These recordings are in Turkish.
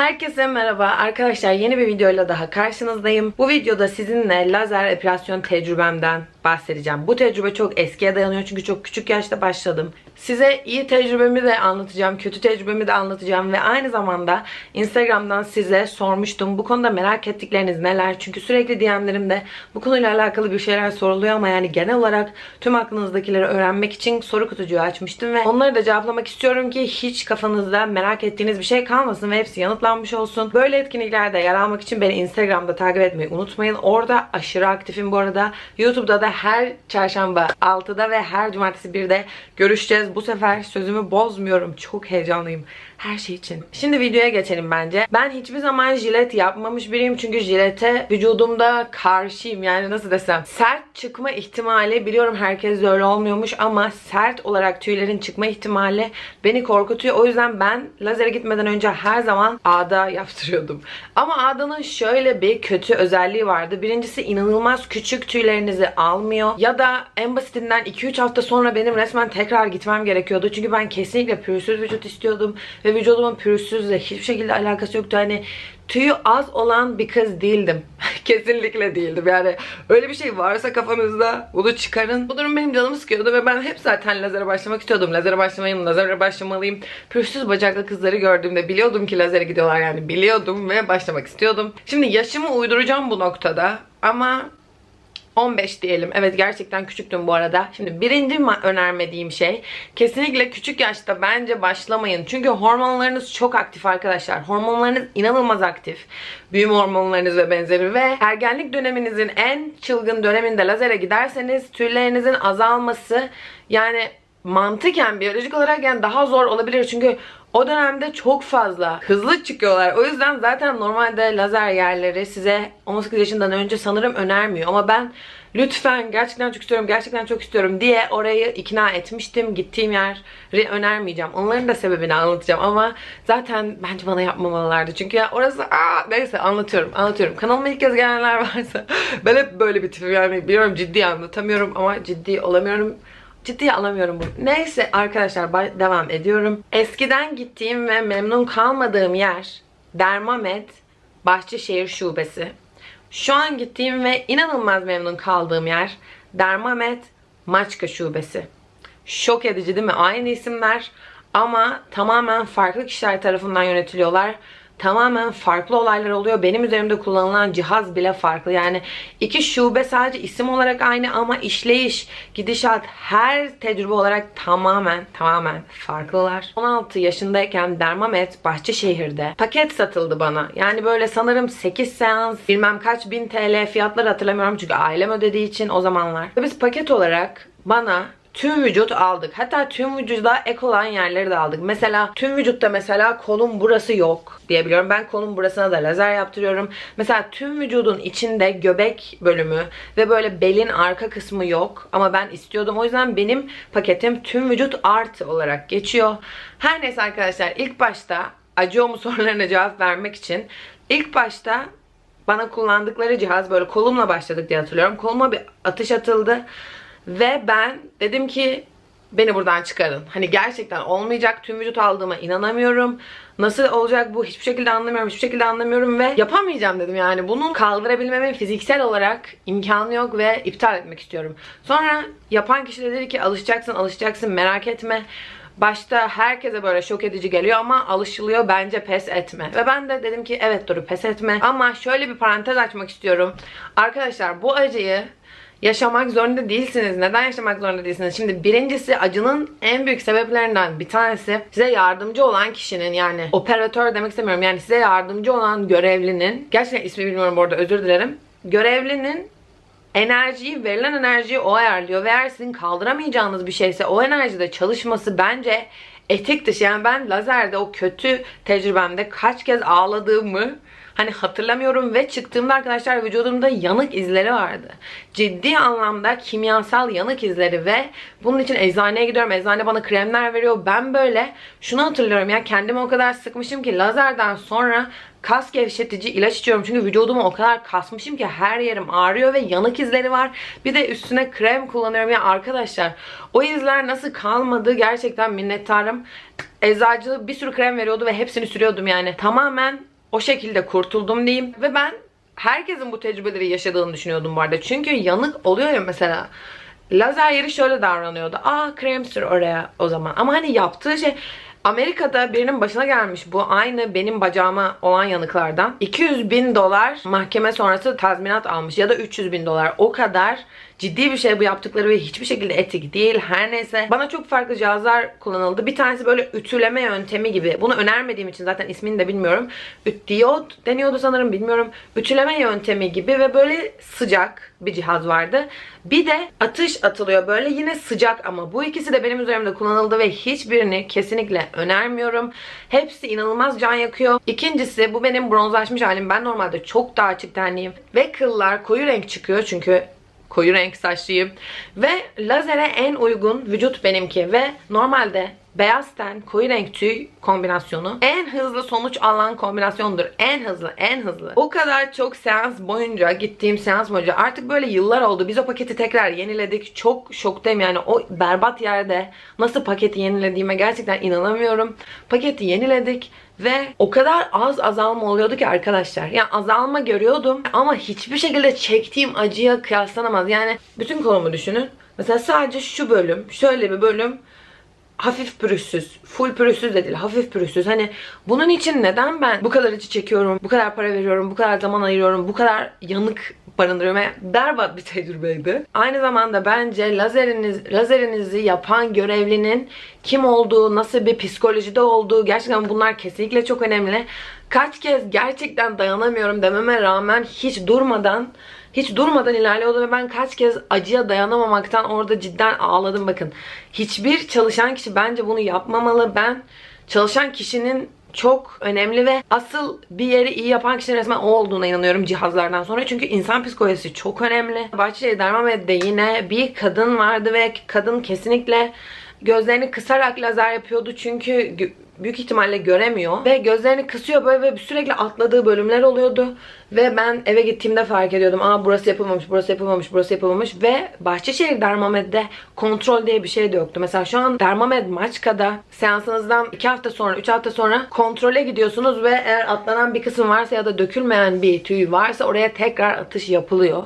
Herkese merhaba arkadaşlar yeni bir videoyla daha karşınızdayım. Bu videoda sizinle lazer epilasyon tecrübemden bahsedeceğim. Bu tecrübe çok eskiye dayanıyor çünkü çok küçük yaşta başladım. Size iyi tecrübemi de anlatacağım, kötü tecrübemi de anlatacağım ve aynı zamanda Instagram'dan size sormuştum. Bu konuda merak ettikleriniz neler? Çünkü sürekli DM'lerimde bu konuyla alakalı bir şeyler soruluyor ama yani genel olarak tüm aklınızdakileri öğrenmek için soru kutucuğu açmıştım ve onları da cevaplamak istiyorum ki hiç kafanızda merak ettiğiniz bir şey kalmasın ve hepsi yanıtlanmış olsun. Böyle etkinliklerde yer almak için beni Instagram'da takip etmeyi unutmayın. Orada aşırı aktifim bu arada. YouTube'da da her çarşamba 6'da ve her cumartesi 1'de görüşeceğiz. Bu sefer sözümü bozmuyorum. Çok heyecanlıyım her şey için. Şimdi videoya geçelim bence. Ben hiçbir zaman jilet yapmamış biriyim çünkü jilete vücudumda karşıyım. Yani nasıl desem sert çıkma ihtimali biliyorum herkes öyle olmuyormuş ama sert olarak tüylerin çıkma ihtimali beni korkutuyor. O yüzden ben lazere gitmeden önce her zaman ağda yaptırıyordum. Ama ağdanın şöyle bir kötü özelliği vardı. Birincisi inanılmaz küçük tüylerinizi almıyor. Ya da en basitinden 2-3 hafta sonra benim resmen tekrar gitmem gerekiyordu. Çünkü ben kesinlikle pürüzsüz vücut istiyordum. Ve vücudumun pürüzsüzle hiçbir şekilde alakası yoktu. Hani tüyü az olan bir kız değildim. Kesinlikle değildim. Yani öyle bir şey varsa kafanızda bunu çıkarın. Bu durum benim canımı sıkıyordu ve ben hep zaten lazere başlamak istiyordum. Lazere başlamayayım, lazere başlamalıyım. Pürüzsüz bacaklı kızları gördüğümde biliyordum ki lazere gidiyorlar yani biliyordum ve başlamak istiyordum. Şimdi yaşımı uyduracağım bu noktada ama 15 diyelim. Evet gerçekten küçüktüm bu arada. Şimdi birinci önermediğim şey kesinlikle küçük yaşta bence başlamayın. Çünkü hormonlarınız çok aktif arkadaşlar. Hormonlarınız inanılmaz aktif. Büyüme hormonlarınız ve benzeri ve ergenlik döneminizin en çılgın döneminde lazere giderseniz tüylerinizin azalması yani mantıken biyolojik olarak yani daha zor olabilir. Çünkü o dönemde çok fazla hızlı çıkıyorlar. O yüzden zaten normalde lazer yerleri size 18 yaşından önce sanırım önermiyor. Ama ben lütfen gerçekten çok istiyorum, gerçekten çok istiyorum diye orayı ikna etmiştim. Gittiğim yeri önermeyeceğim. Onların da sebebini anlatacağım ama zaten bence bana yapmamalılardı. Çünkü ya orası aa neyse anlatıyorum, anlatıyorum. Kanalıma ilk kez gelenler varsa ben hep böyle bir tipim yani biliyorum ciddi anlatamıyorum ama ciddi olamıyorum. Ciddiye alamıyorum bu. Neyse arkadaşlar devam ediyorum. Eskiden gittiğim ve memnun kalmadığım yer Dermamed Bahçeşehir Şubesi. Şu an gittiğim ve inanılmaz memnun kaldığım yer Dermamed Maçka Şubesi. Şok edici değil mi? Aynı isimler ama tamamen farklı kişiler tarafından yönetiliyorlar tamamen farklı olaylar oluyor. Benim üzerimde kullanılan cihaz bile farklı. Yani iki şube sadece isim olarak aynı ama işleyiş, gidişat, her tecrübe olarak tamamen tamamen farklılar. 16 yaşındayken Dermamed Bahçeşehir'de paket satıldı bana. Yani böyle sanırım 8 seans, bilmem kaç bin TL fiyatları hatırlamıyorum çünkü ailem ödediği için o zamanlar. Biz paket olarak bana tüm vücut aldık. Hatta tüm vücuda ek olan yerleri de aldık. Mesela tüm vücutta mesela kolum burası yok diyebiliyorum. Ben kolum burasına da lazer yaptırıyorum. Mesela tüm vücudun içinde göbek bölümü ve böyle belin arka kısmı yok. Ama ben istiyordum. O yüzden benim paketim tüm vücut artı olarak geçiyor. Her neyse arkadaşlar ilk başta acıyor mu sorularına cevap vermek için ilk başta bana kullandıkları cihaz böyle kolumla başladık diye hatırlıyorum. Koluma bir atış atıldı. Ve ben dedim ki beni buradan çıkarın. Hani gerçekten olmayacak. Tüm vücut aldığıma inanamıyorum. Nasıl olacak bu hiçbir şekilde anlamıyorum. Hiçbir şekilde anlamıyorum ve yapamayacağım dedim yani. Bunu kaldırabilmemin fiziksel olarak imkanı yok ve iptal etmek istiyorum. Sonra yapan kişi de dedi ki alışacaksın alışacaksın merak etme. Başta herkese böyle şok edici geliyor ama alışılıyor bence pes etme. Ve ben de dedim ki evet Duru pes etme. Ama şöyle bir parantez açmak istiyorum. Arkadaşlar bu acıyı yaşamak zorunda değilsiniz. Neden yaşamak zorunda değilsiniz? Şimdi birincisi acının en büyük sebeplerinden bir tanesi size yardımcı olan kişinin yani operatör demek istemiyorum. Yani size yardımcı olan görevlinin gerçekten ismi bilmiyorum bu arada özür dilerim. Görevlinin enerjiyi, verilen enerjiyi o ayarlıyor ve eğer sizin kaldıramayacağınız bir şeyse o enerjide çalışması bence etik dışı. Yani ben lazerde o kötü tecrübemde kaç kez ağladığımı Hani hatırlamıyorum ve çıktığımda arkadaşlar vücudumda yanık izleri vardı. Ciddi anlamda kimyasal yanık izleri ve bunun için eczaneye gidiyorum. Eczane bana kremler veriyor. Ben böyle şunu hatırlıyorum ya kendimi o kadar sıkmışım ki lazerden sonra kas gevşetici ilaç içiyorum. Çünkü vücudumu o kadar kasmışım ki her yerim ağrıyor ve yanık izleri var. Bir de üstüne krem kullanıyorum. Ya arkadaşlar o izler nasıl kalmadı gerçekten minnettarım. Eczacı bir sürü krem veriyordu ve hepsini sürüyordum yani. Tamamen o şekilde kurtuldum diyeyim. Ve ben herkesin bu tecrübeleri yaşadığını düşünüyordum bu arada. Çünkü yanık oluyor ya mesela. Lazer yeri şöyle davranıyordu. Aa krem sür oraya o zaman. Ama hani yaptığı şey Amerika'da birinin başına gelmiş bu aynı benim bacağıma olan yanıklardan. 200 bin dolar mahkeme sonrası tazminat almış ya da 300 bin dolar. O kadar ciddi bir şey bu yaptıkları ve hiçbir şekilde etik değil. Her neyse. Bana çok farklı cihazlar kullanıldı. Bir tanesi böyle ütüleme yöntemi gibi. Bunu önermediğim için zaten ismini de bilmiyorum. Üt diyot deniyordu sanırım bilmiyorum. Ütüleme yöntemi gibi ve böyle sıcak bir cihaz vardı. Bir de atış atılıyor böyle yine sıcak ama bu ikisi de benim üzerimde kullanıldı ve hiçbirini kesinlikle önermiyorum. Hepsi inanılmaz can yakıyor. İkincisi bu benim bronzlaşmış halim. Ben normalde çok daha açık tenliyim ve kıllar koyu renk çıkıyor çünkü koyu renk saçlıyım. Ve lazere en uygun vücut benimki ve normalde beyaz ten, koyu renk tüy kombinasyonu en hızlı sonuç alan kombinasyondur. En hızlı, en hızlı. O kadar çok seans boyunca, gittiğim seans boyunca artık böyle yıllar oldu. Biz o paketi tekrar yeniledik. Çok şoktayım yani o berbat yerde nasıl paketi yenilediğime gerçekten inanamıyorum. Paketi yeniledik ve o kadar az azalma oluyordu ki arkadaşlar. Yani azalma görüyordum ama hiçbir şekilde çektiğim acıya kıyaslanamaz. Yani bütün kolumu düşünün. Mesela sadece şu bölüm, şöyle bir bölüm hafif pürüzsüz. Full pürüzsüz de değil. Hafif pürüzsüz. Hani bunun için neden ben bu kadar acı çekiyorum, bu kadar para veriyorum, bu kadar zaman ayırıyorum, bu kadar yanık barındırıyorum. Yani berbat bir tecrübeydi. Aynı zamanda bence lazeriniz, lazerinizi yapan görevlinin kim olduğu, nasıl bir psikolojide olduğu gerçekten bunlar kesinlikle çok önemli. Kaç kez gerçekten dayanamıyorum dememe rağmen hiç durmadan hiç durmadan ilerliyordu ve ben kaç kez acıya dayanamamaktan orada cidden ağladım bakın. Hiçbir çalışan kişi bence bunu yapmamalı. Ben çalışan kişinin çok önemli ve asıl bir yeri iyi yapan kişinin resmen o olduğuna inanıyorum cihazlardan sonra. Çünkü insan psikolojisi çok önemli. Bahçeli Dermamet'de yine bir kadın vardı ve kadın kesinlikle gözlerini kısarak lazer yapıyordu. Çünkü büyük ihtimalle göremiyor. Ve gözlerini kısıyor böyle ve sürekli atladığı bölümler oluyordu. Ve ben eve gittiğimde fark ediyordum. Aa burası yapılmamış, burası yapılmamış, burası yapılmamış. Ve Bahçeşehir Dermamed'de kontrol diye bir şey de yoktu. Mesela şu an Dermamed Maçka'da seansınızdan 2 hafta sonra, 3 hafta sonra kontrole gidiyorsunuz ve eğer atlanan bir kısım varsa ya da dökülmeyen bir tüy varsa oraya tekrar atış yapılıyor.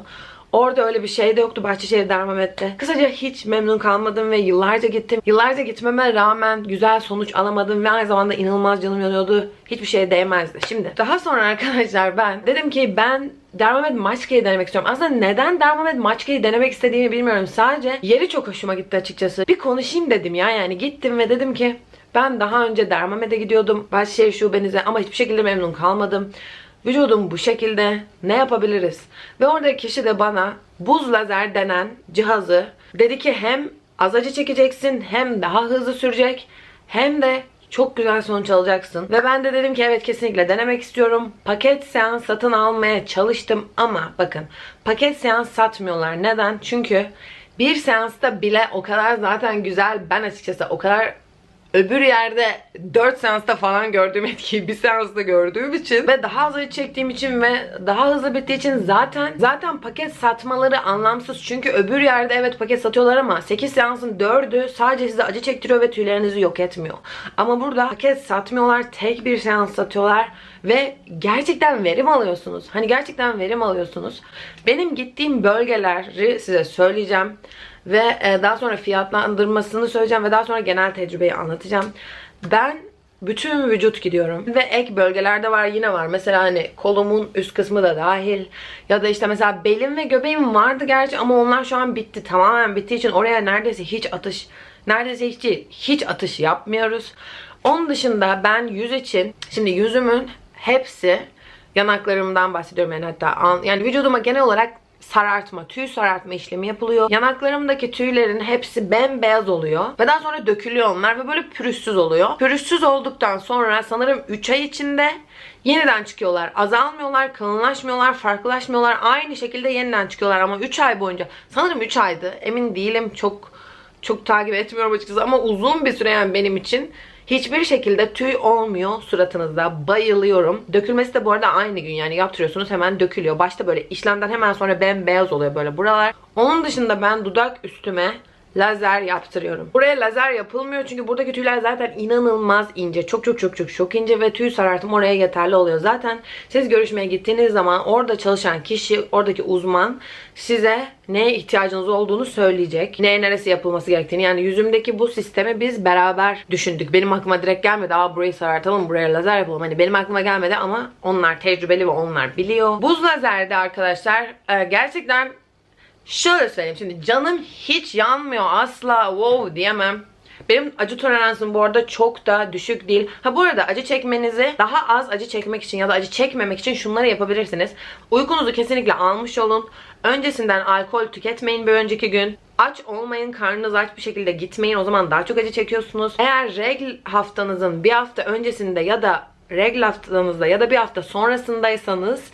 Orada öyle bir şey de yoktu Bahçeşehir Dermamet'te. Kısaca hiç memnun kalmadım ve yıllarca gittim. Yıllarca gitmeme rağmen güzel sonuç alamadım ve aynı zamanda inanılmaz canım yanıyordu. Hiçbir şeye değmezdi. Şimdi daha sonra arkadaşlar ben dedim ki ben Dermamed Maçka'yı denemek istiyorum. Aslında neden Dermamed Maçka'yı denemek istediğimi bilmiyorum. Sadece yeri çok hoşuma gitti açıkçası. Bir konuşayım dedim ya yani gittim ve dedim ki ben daha önce Dermamed'e gidiyordum. Bahçeşehir şubenize ama hiçbir şekilde memnun kalmadım. Vücudum bu şekilde ne yapabiliriz? Ve oradaki kişi de bana buz lazer denen cihazı dedi ki hem az acı çekeceksin hem daha hızlı sürecek hem de çok güzel sonuç alacaksın. Ve ben de dedim ki evet kesinlikle denemek istiyorum. Paket seans satın almaya çalıştım ama bakın paket seans satmıyorlar. Neden? Çünkü bir seansta bile o kadar zaten güzel ben açıkçası o kadar öbür yerde 4 seansta falan gördüğüm etkiyi bir seansta gördüğüm için ve daha hızlı çektiğim için ve daha hızlı bittiği için zaten zaten paket satmaları anlamsız. Çünkü öbür yerde evet paket satıyorlar ama 8 seansın 4'ü sadece size acı çektiriyor ve tüylerinizi yok etmiyor. Ama burada paket satmıyorlar. Tek bir seans satıyorlar ve gerçekten verim alıyorsunuz. Hani gerçekten verim alıyorsunuz. Benim gittiğim bölgeleri size söyleyeceğim. Ve e, daha sonra fiyatlandırmasını söyleyeceğim ve daha sonra genel tecrübeyi anlatacağım. Ben bütün vücut gidiyorum. Ve ek bölgelerde var yine var. Mesela hani kolumun üst kısmı da dahil. Ya da işte mesela belim ve göbeğim vardı gerçi ama onlar şu an bitti. Tamamen bittiği için oraya neredeyse hiç atış neredeyse hiç hiç atış yapmıyoruz. Onun dışında ben yüz için şimdi yüzümün hepsi yanaklarımdan bahsediyorum yani hatta yani vücuduma genel olarak sarartma, tüy sarartma işlemi yapılıyor. Yanaklarımdaki tüylerin hepsi bembeyaz oluyor. Ve daha sonra dökülüyor onlar ve böyle pürüzsüz oluyor. Pürüzsüz olduktan sonra sanırım 3 ay içinde yeniden çıkıyorlar. Azalmıyorlar, kalınlaşmıyorlar, farklılaşmıyorlar. Aynı şekilde yeniden çıkıyorlar ama 3 ay boyunca. Sanırım 3 aydı. Emin değilim. Çok çok takip etmiyorum açıkçası ama uzun bir süre yani benim için Hiçbir şekilde tüy olmuyor suratınızda. Bayılıyorum. Dökülmesi de bu arada aynı gün yani yaptırıyorsunuz hemen dökülüyor. Başta böyle işlemden hemen sonra bembeyaz oluyor böyle buralar. Onun dışında ben dudak üstüme lazer yaptırıyorum. Buraya lazer yapılmıyor çünkü buradaki tüyler zaten inanılmaz ince. Çok çok çok çok çok ince ve tüy sarartım oraya yeterli oluyor. Zaten siz görüşmeye gittiğiniz zaman orada çalışan kişi, oradaki uzman size neye ihtiyacınız olduğunu söyleyecek. Neye neresi yapılması gerektiğini. Yani yüzümdeki bu sistemi biz beraber düşündük. Benim aklıma direkt gelmedi. Aa burayı sarartalım, buraya lazer yapalım. Hani benim aklıma gelmedi ama onlar tecrübeli ve onlar biliyor. Buz lazerde arkadaşlar e, gerçekten Şöyle söyleyeyim şimdi canım hiç yanmıyor asla wow diyemem. Benim acı toleransım bu arada çok da düşük değil. Ha bu arada acı çekmenizi daha az acı çekmek için ya da acı çekmemek için şunları yapabilirsiniz. Uykunuzu kesinlikle almış olun. Öncesinden alkol tüketmeyin bir önceki gün. Aç olmayın, karnınız aç bir şekilde gitmeyin. O zaman daha çok acı çekiyorsunuz. Eğer regl haftanızın bir hafta öncesinde ya da regl haftanızda ya da bir hafta sonrasındaysanız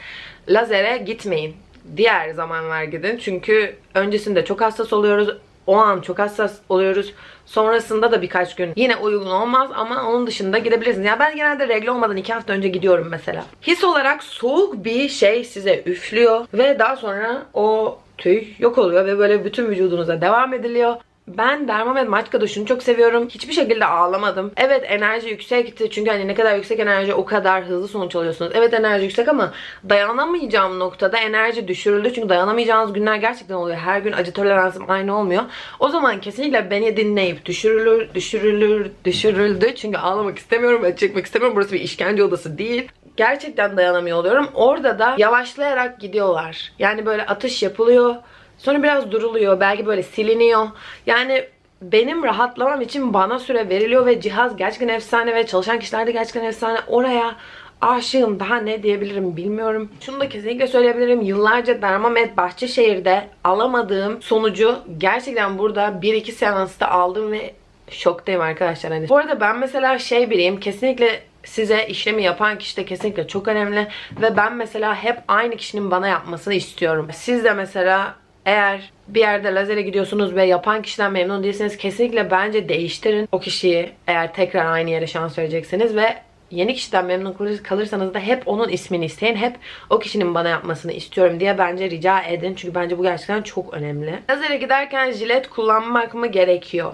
lazere gitmeyin diğer zamanlar gidin. Çünkü öncesinde çok hassas oluyoruz. O an çok hassas oluyoruz. Sonrasında da birkaç gün yine uygun olmaz ama onun dışında gidebilirsiniz. Ya ben genelde regle olmadan iki hafta önce gidiyorum mesela. His olarak soğuk bir şey size üflüyor ve daha sonra o tüy yok oluyor ve böyle bütün vücudunuza devam ediliyor. Ben Dermamed Maçka'da şunu çok seviyorum. Hiçbir şekilde ağlamadım. Evet enerji yüksekti. Çünkü hani ne kadar yüksek enerji o kadar hızlı sonuç alıyorsunuz. Evet enerji yüksek ama dayanamayacağım noktada enerji düşürüldü. Çünkü dayanamayacağınız günler gerçekten oluyor. Her gün acı toleransım aynı olmuyor. O zaman kesinlikle beni dinleyip düşürülür, düşürülür, düşürüldü. Çünkü ağlamak istemiyorum, acı çekmek istemiyorum. Burası bir işkence odası değil gerçekten dayanamıyor oluyorum. Orada da yavaşlayarak gidiyorlar. Yani böyle atış yapılıyor. Sonra biraz duruluyor. Belki böyle siliniyor. Yani benim rahatlamam için bana süre veriliyor ve cihaz gerçekten efsane ve çalışan kişiler de gerçekten efsane. Oraya aşığım. Daha ne diyebilirim bilmiyorum. Şunu da kesinlikle söyleyebilirim. Yıllarca Dermamed Bahçeşehir'de alamadığım sonucu gerçekten burada 1-2 seansta aldım ve şoktayım arkadaşlar. Hani bu arada ben mesela şey biriyim. Kesinlikle size işlemi yapan kişi de kesinlikle çok önemli. Ve ben mesela hep aynı kişinin bana yapmasını istiyorum. Siz de mesela eğer bir yerde lazere gidiyorsunuz ve yapan kişiden memnun değilseniz kesinlikle bence değiştirin o kişiyi eğer tekrar aynı yere şans verecekseniz ve yeni kişiden memnun kalırsanız da hep onun ismini isteyin. Hep o kişinin bana yapmasını istiyorum diye bence rica edin. Çünkü bence bu gerçekten çok önemli. Lazere giderken jilet kullanmak mı gerekiyor?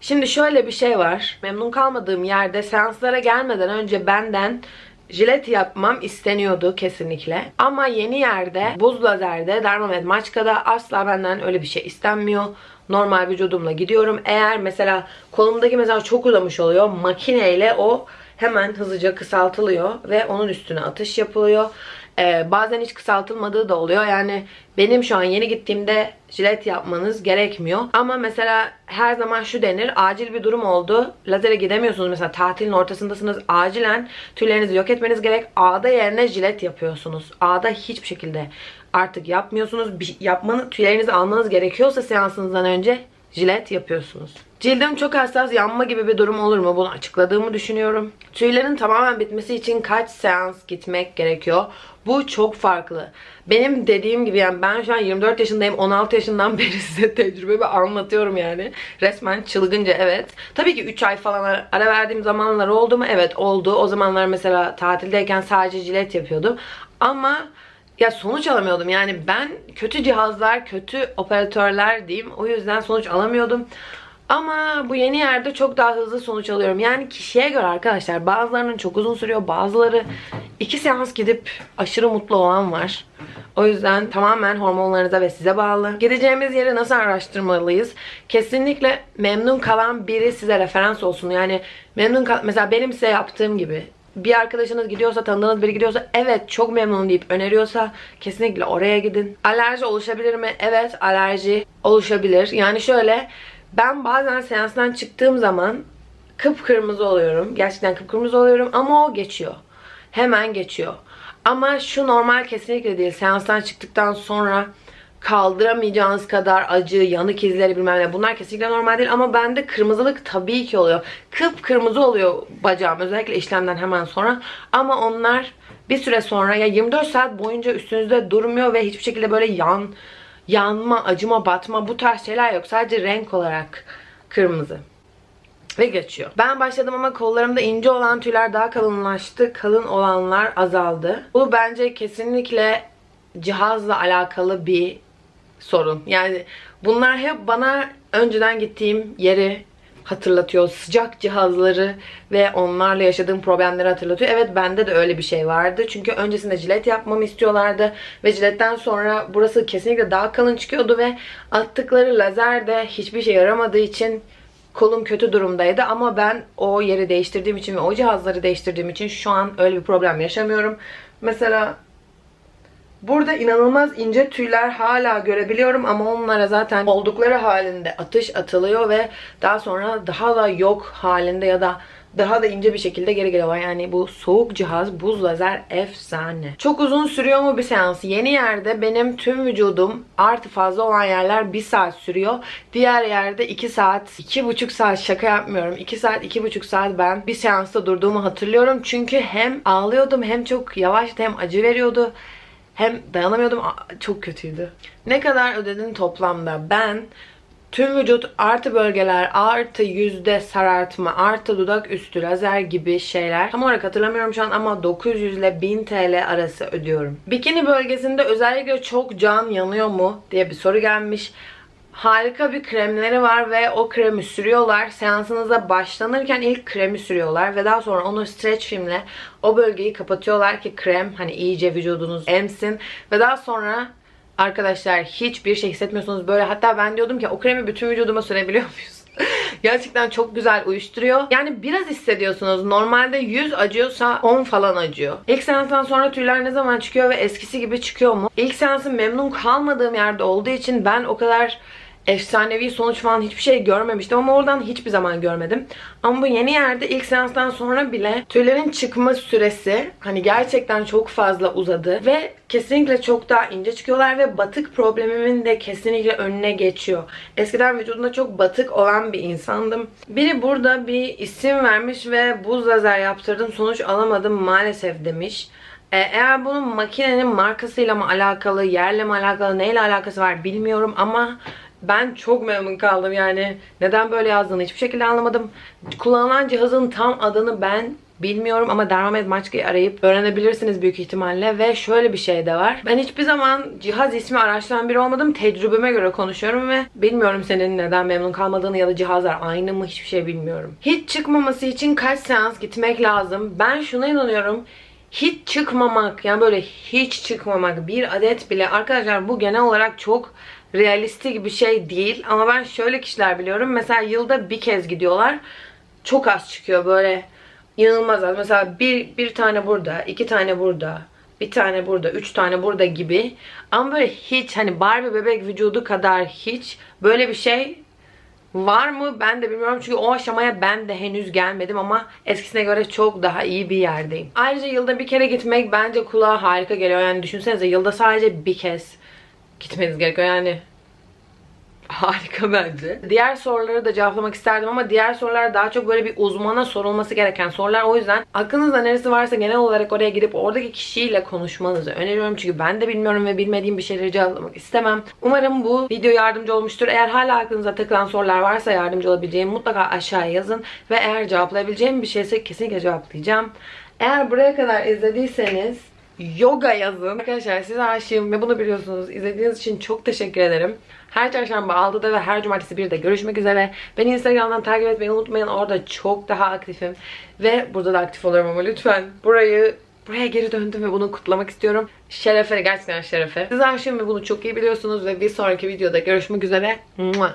Şimdi şöyle bir şey var. Memnun kalmadığım yerde seanslara gelmeden önce benden jilet yapmam isteniyordu kesinlikle. Ama yeni yerde, buz lazerde, Dermamed Maçka'da asla benden öyle bir şey istenmiyor. Normal vücudumla gidiyorum. Eğer mesela kolumdaki mesela çok uzamış oluyor. Makineyle o hemen hızlıca kısaltılıyor ve onun üstüne atış yapılıyor. Ee, bazen hiç kısaltılmadığı da oluyor. Yani benim şu an yeni gittiğimde jilet yapmanız gerekmiyor. Ama mesela her zaman şu denir. Acil bir durum oldu. Lazere gidemiyorsunuz. Mesela tatilin ortasındasınız. Acilen tüylerinizi yok etmeniz gerek. Ağda yerine jilet yapıyorsunuz. Ağda hiçbir şekilde artık yapmıyorsunuz. Bir, yapmanız, tüylerinizi almanız gerekiyorsa seansınızdan önce jilet yapıyorsunuz. Cildim çok hassas yanma gibi bir durum olur mu? Bunu açıkladığımı düşünüyorum. Tüylerin tamamen bitmesi için kaç seans gitmek gerekiyor? Bu çok farklı. Benim dediğim gibi yani ben şu an 24 yaşındayım. 16 yaşından beri size tecrübemi anlatıyorum yani. Resmen çılgınca evet. Tabii ki 3 ay falan ara verdiğim zamanlar oldu mu? Evet oldu. O zamanlar mesela tatildeyken sadece cilet yapıyordum. Ama ya sonuç alamıyordum. Yani ben kötü cihazlar, kötü operatörler diyeyim. O yüzden sonuç alamıyordum. Ama bu yeni yerde çok daha hızlı sonuç alıyorum. Yani kişiye göre arkadaşlar bazılarının çok uzun sürüyor. Bazıları iki seans gidip aşırı mutlu olan var. O yüzden tamamen hormonlarınıza ve size bağlı. Gideceğimiz yeri nasıl araştırmalıyız? Kesinlikle memnun kalan biri size referans olsun. Yani memnun kal mesela benim size yaptığım gibi bir arkadaşınız gidiyorsa, tanıdığınız biri gidiyorsa evet çok memnun deyip öneriyorsa kesinlikle oraya gidin. Alerji oluşabilir mi? Evet alerji oluşabilir. Yani şöyle ben bazen seanstan çıktığım zaman kıpkırmızı oluyorum. Gerçekten kıpkırmızı oluyorum ama o geçiyor. Hemen geçiyor. Ama şu normal kesinlikle değil. Seanstan çıktıktan sonra kaldıramayacağınız kadar acı, yanık izleri bilmem ne. Bunlar kesinlikle normal değil ama bende kırmızılık tabii ki oluyor. Kıpkırmızı oluyor bacağım özellikle işlemden hemen sonra. Ama onlar bir süre sonra ya 24 saat boyunca üstünüzde durmuyor ve hiçbir şekilde böyle yan yanma, acıma, batma bu tarz şeyler yok. Sadece renk olarak kırmızı. Ve geçiyor. Ben başladım ama kollarımda ince olan tüyler daha kalınlaştı. Kalın olanlar azaldı. Bu bence kesinlikle cihazla alakalı bir sorun. Yani bunlar hep bana önceden gittiğim yeri hatırlatıyor. Sıcak cihazları ve onlarla yaşadığım problemleri hatırlatıyor. Evet bende de öyle bir şey vardı. Çünkü öncesinde jilet yapmamı istiyorlardı. Ve jiletten sonra burası kesinlikle daha kalın çıkıyordu ve attıkları lazer de hiçbir şey yaramadığı için kolum kötü durumdaydı. Ama ben o yeri değiştirdiğim için ve o cihazları değiştirdiğim için şu an öyle bir problem yaşamıyorum. Mesela Burada inanılmaz ince tüyler hala görebiliyorum ama onlara zaten oldukları halinde atış atılıyor ve daha sonra daha da yok halinde ya da daha da ince bir şekilde geri geliyorlar. Yani bu soğuk cihaz buz lazer efsane. Çok uzun sürüyor mu bir seans? Yeni yerde benim tüm vücudum artı fazla olan yerler 1 saat sürüyor. Diğer yerde 2 saat, 2,5 saat şaka yapmıyorum. 2 saat, 2,5 saat ben bir seansta durduğumu hatırlıyorum. Çünkü hem ağlıyordum hem çok yavaştı hem acı veriyordu. Hem dayanamıyordum. Çok kötüydü. Ne kadar ödedin toplamda? Ben tüm vücut artı bölgeler, artı yüzde sarartma, artı dudak üstü lazer gibi şeyler. Tam olarak hatırlamıyorum şu an ama 900 ile 1000 TL arası ödüyorum. Bikini bölgesinde özellikle çok can yanıyor mu diye bir soru gelmiş. Harika bir kremleri var ve o kremi sürüyorlar. Seansınıza başlanırken ilk kremi sürüyorlar ve daha sonra onu streç filmle o bölgeyi kapatıyorlar ki krem hani iyice vücudunuz emsin ve daha sonra arkadaşlar hiçbir şey hissetmiyorsunuz böyle. Hatta ben diyordum ki o kremi bütün vücuduma sürebiliyor muyuz? Gerçekten çok güzel uyuşturuyor. Yani biraz hissediyorsunuz. Normalde 100 acıyorsa 10 falan acıyor. İlk seanstan sonra tüyler ne zaman çıkıyor ve eskisi gibi çıkıyor mu? İlk seansın memnun kalmadığım yerde olduğu için ben o kadar efsanevi sonuç falan hiçbir şey görmemiştim ama oradan hiçbir zaman görmedim. Ama bu yeni yerde ilk seanstan sonra bile tüylerin çıkma süresi hani gerçekten çok fazla uzadı ve kesinlikle çok daha ince çıkıyorlar ve batık problemimin de kesinlikle önüne geçiyor. Eskiden vücudumda çok batık olan bir insandım. Biri burada bir isim vermiş ve buz lazer yaptırdım sonuç alamadım maalesef demiş. Ee, Eğer bunun makinenin markasıyla mı alakalı, yerle mi alakalı, neyle alakası var bilmiyorum ama ben çok memnun kaldım yani. Neden böyle yazdığını hiçbir şekilde anlamadım. Kullanılan cihazın tam adını ben bilmiyorum ama Dermamed Maçka'yı arayıp öğrenebilirsiniz büyük ihtimalle. Ve şöyle bir şey de var. Ben hiçbir zaman cihaz ismi araştıran biri olmadım. Tecrübeme göre konuşuyorum ve bilmiyorum senin neden memnun kalmadığını ya da cihazlar aynı mı hiçbir şey bilmiyorum. Hiç çıkmaması için kaç seans gitmek lazım? Ben şuna inanıyorum hiç çıkmamak yani böyle hiç çıkmamak bir adet bile arkadaşlar bu genel olarak çok realistik bir şey değil. Ama ben şöyle kişiler biliyorum. Mesela yılda bir kez gidiyorlar. Çok az çıkıyor böyle. İnanılmaz az. Mesela bir, bir tane burada iki tane burada bir tane burada, üç tane burada gibi. Ama böyle hiç hani Barbie bebek vücudu kadar hiç böyle bir şey Var mı? Ben de bilmiyorum. Çünkü o aşamaya ben de henüz gelmedim ama eskisine göre çok daha iyi bir yerdeyim. Ayrıca yılda bir kere gitmek bence kulağa harika geliyor. Yani düşünsenize yılda sadece bir kez gitmeniz gerekiyor yani. Harika bence. Diğer soruları da cevaplamak isterdim ama diğer sorular daha çok böyle bir uzmana sorulması gereken sorular. O yüzden aklınızda neresi varsa genel olarak oraya gidip oradaki kişiyle konuşmanızı öneriyorum. Çünkü ben de bilmiyorum ve bilmediğim bir şeyleri cevaplamak istemem. Umarım bu video yardımcı olmuştur. Eğer hala aklınıza takılan sorular varsa yardımcı olabileceğim mutlaka aşağıya yazın. Ve eğer cevaplayabileceğim bir şeyse kesinlikle cevaplayacağım. Eğer buraya kadar izlediyseniz yoga yazın. Arkadaşlar size aşığım ve bunu biliyorsunuz. İzlediğiniz için çok teşekkür ederim. Her çarşamba 6'da ve her cumartesi 1'de görüşmek üzere. Beni Instagram'dan takip etmeyi unutmayın. Orada çok daha aktifim. Ve burada da aktif oluyorum ama lütfen burayı buraya geri döndüm ve bunu kutlamak istiyorum. Şerefe gerçekten şerefe. Size aşığım ve bunu çok iyi biliyorsunuz ve bir sonraki videoda görüşmek üzere.